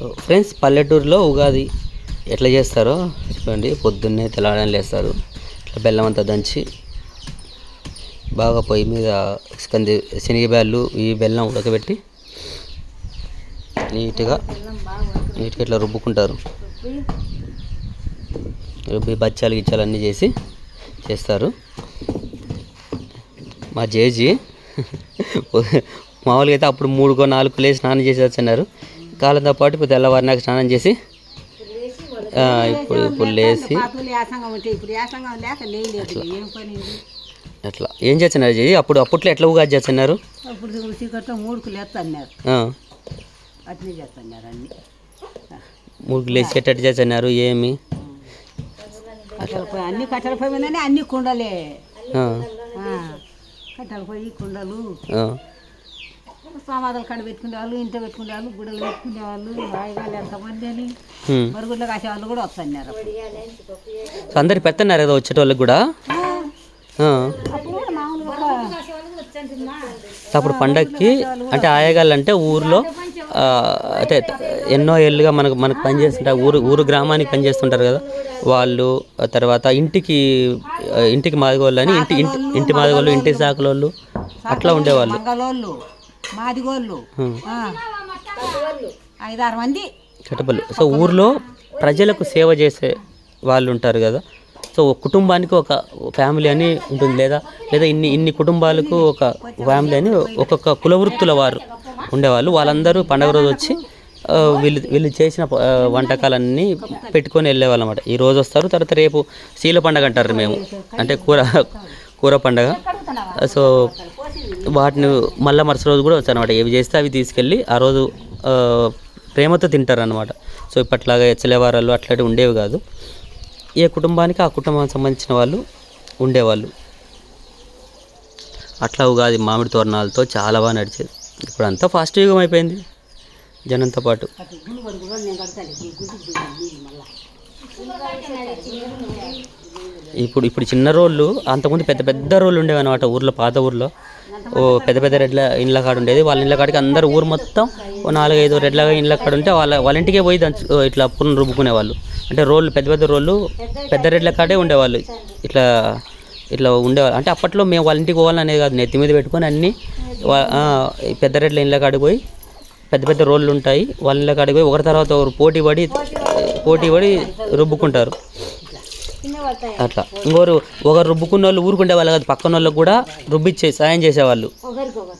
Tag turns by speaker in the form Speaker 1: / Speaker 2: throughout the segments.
Speaker 1: So friends పల్లెటూరులో ఉగాది ఎట్లా చేస్తారో చూడండి. పొద్దున్నే తెల్లవారని లేస్తారు. ఇట్లా బెల్లం అంతా దంచి బాగా పొయ్యి మీద కంది శనగబ్యాళ్ళు ఈ బెల్లం ఉడకబెట్టి నీట్గా నీట్గా ఇట్లా రుబ్బుకుంటారు. రుబ్బి బచ్చాలు గిచ్చాలు అన్నీ చేసి చేస్తారు. మా జేజీ మామూలుగా అయితే అప్పుడు మూడుకో నాలుగు లేచి స్నానం చేసి వచ్చన్నారు కాలంతో పాటు ఇప్పుడు తెల్లవారినాక స్నానం చేసి ఇప్పుడు ఇప్పుడు లేచి? అట్లా. ఏం చేస్తున్నారు జేజీ అప్పుడు అప్పట్లో ఎట్లా ఉగాది చేస్తున్నారు?
Speaker 2: మూడుకు
Speaker 1: లేచేటట్టు చేస్తున్నారు ఏమి?
Speaker 2: అన్ని కట్టెల పొయ్యి మీదనే అన్ని కుండలే. కట్టెల పొయ్యి కుండలు. సమాధాలు కడ పెట్టుకునే వాళ్ళు ఇంట పెట్టుకునే వాళ్ళు గుడలు పెట్టుకునే వాళ్ళు రాయగాలు ఎంతమంది అని. మరుగుడ్లు కాసే వాళ్ళు కూడా వస్తున్నారు
Speaker 1: సో అందరికి పెడుతున్నారు కదా వచ్చేటోళ్ళకి కూడా.
Speaker 2: అప్పుడు
Speaker 1: పండగకి అంటే ఆయగాళ్ళు అంటే ఊర్లో అంటే ఎన్నో ఏళ్ళుగా మనకు మనకు పనిచేస్తుంటారు ఊరు ఊరు గ్రామానికి పనిచేస్తుంటారు కదా. వాళ్ళు ఆ తర్వాత ఇంటికి ఇంటికి మాదిగోళ్ళు అని ఇంటి ఇంటి ఇంటి మాదిగోళ్ళు ఇంటి సాకులోళ్ళు అట్లా ఉండేవాళ్ళు.
Speaker 2: మాదిగోళ్ళు. ఐదారు మంది
Speaker 1: కటపల్లి సో ఊర్లో ప్రజలకు సేవ చేసే వాళ్ళు ఉంటారు కదా. సో ఒక కుటుంబానికి ఒక ఫ్యామిలీ అని ఉంటుంది లేదా? లేదా ఇన్ని ఇన్ని కుటుంబాలకు ఒక ఫ్యామిలీ అని ఒక్కొక్క కులవృత్తుల వారు ఉండేవాళ్ళు. వాళ్ళందరూ పండగ రోజు వచ్చి వీళ్ళు వీళ్ళు చేసిన వంటకాలన్నీ పెట్టుకొని వెళ్ళేవాళ్ళు అనమాట ఈ రోజు వస్తారు తర్వాత రేపు శీల పండగ అంటారు మేము. అంటే కూర కూర పండగ. సో వాటిని మళ్ళీ మరుసటి రోజు కూడా వచ్చాయి అనమాట ఏవి చేస్తే అవి తీసుకెళ్ళి ఆ రోజు ప్రేమతో తింటారు అనమాట సో ఇప్పట్లాగా ఎచ్చలేవారాలు అట్లాంటివి ఉండేవి కాదు. ఏ కుటుంబానికి ఆ కుటుంబానికి సంబంధించిన వాళ్ళు ఉండేవాళ్ళు. అట్లా ఉగాది మామిడి తోరణాలతో చాలా బాగా నడిచేది. ఇప్పుడు అంతా ఫాస్ట్ యుగం అయిపోయింది. జనంతో పాటు. ఇప్పుడు ఇప్పుడు చిన్న రోళ్ళు అంతకుముందు పెద్ద పెద్ద రోళ్ళు ఉండేవి అనమాట ఊర్లో పాత ఊర్లో. పెద్ద పెద్ద రెడ్ల ఇండ్ల కాడ ఉండేది. వాళ్ళ ఇండ్ల కాడికి అందరు ఊరు మొత్తం ఓ నాలుగైదు రెడ్ల ఇండ్ల కాడ ఉంటే వాళ్ళ వాళ్ళ ఇంటికే పోయి దంచు ఇట్లా పురం రుబ్బుకునే వాళ్ళు. అంటే రోళ్ళు పెద్ద పెద్ద రోళ్ళు పెద్ద రెడ్ల కాడే ఉండేవాళ్ళు. ఇట్లా ఇట్లా ఉండేవాళ్ళు. అంటే అప్పట్లో మేము వాళ్ళ ఇంటికి పోవాలనేది కాదు. నెత్తి మీద పెట్టుకొని అన్నీ పెద్ద రెడ్ల ఇండ్ల కాడికి పోయి పెద్ద పెద్ద రోళ్ళు ఉంటాయి. వాళ్ళ ఇండ్ల కాడికి పోయి ఒకరి తర్వాత ఒకరు పోటీ పడి పోటీ పడి రుబ్బుకుంటారు. అట్లా. ఇంకోరు ఒకరు రుబ్బుకున్న వాళ్ళు ఊరుకుండే వాళ్ళు కాదు పక్కన వాళ్ళకి కూడా రుబ్బిచ్చే సాయం చేసేవాళ్ళు.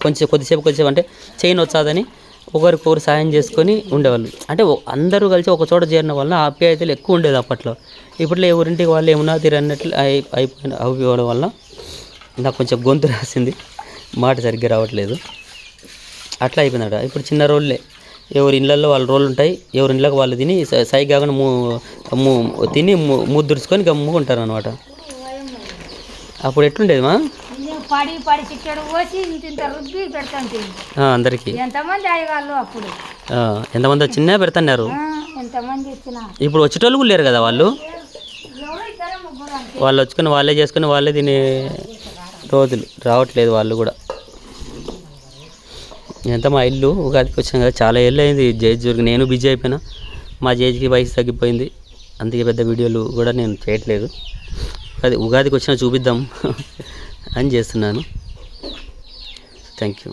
Speaker 1: కొంచెం కొద్దిసేపు కొద్దిసేపు అంటే చైన్ వచ్చాదని ఒకరికొకరు సాయం చేసుకొని ఉండేవాళ్ళు. అంటే అందరూ కలిసి ఒక చోట చేరిన వలన ఆప్యాయతలు ఎక్కువ ఉండేది అప్పట్లో. ఇప్పట్లో ఎవరింటికి వాళ్ళు ఏమున్నా తిరన్నట్లు అయి అయిపోయిన అయిపోవడం వల్ల నాకు కొంచెం గొంతు రాసింది. మాట సరిగ్గా రావట్లేదు. అట్లా అయిపోయిందట. ఇప్పుడు చిన్న రోళ్ళే. ఎవరి ఇళ్ళల్లో వాళ్ళ రోళ్ళు ఉంటాయి ఎవరి ఇళ్ళకి వాళ్ళు తిని సై- కాకుండా మూ మూ- తిని ము- ముద్దుడుచుకొని గమ్ముకుంటారు అనమాట అప్పుడు ఎట్లుండేది మా
Speaker 3: పడి పడి చిట్టడు పోసి ఇంత ఇంత రుబ్బి పెడతాంటి
Speaker 1: ఆ, అందరికీ.
Speaker 3: ఎంతమంది అప్పుడు?
Speaker 1: వచ్చినా పెడుతున్నారు.
Speaker 3: ఎంతమంది
Speaker 1: ఇప్పుడు వచ్చేటోళ్ళు కూడా లేరు కదా వాళ్ళు? వాళ్ళు వచ్చుకొని వాళ్ళే చేసుకొని వాళ్ళే తినే రోజులు. రావట్లేదు వాళ్ళు కూడా. ఎంత మా ఇల్లు ఉగాదికి వచ్చాం కదా చాలా ఏళ్ళు అయింది జేజ్ జోరికి నేను బిజీ అయిపోయినా మా జేజ్కి వయసు తగ్గిపోయింది. అందుకే పెద్ద వీడియోలు కూడా నేను చేయట్లేదు. అది ఉగాదికి వచ్చినా చూపిద్దాం అని చేస్తున్నాను. Thank you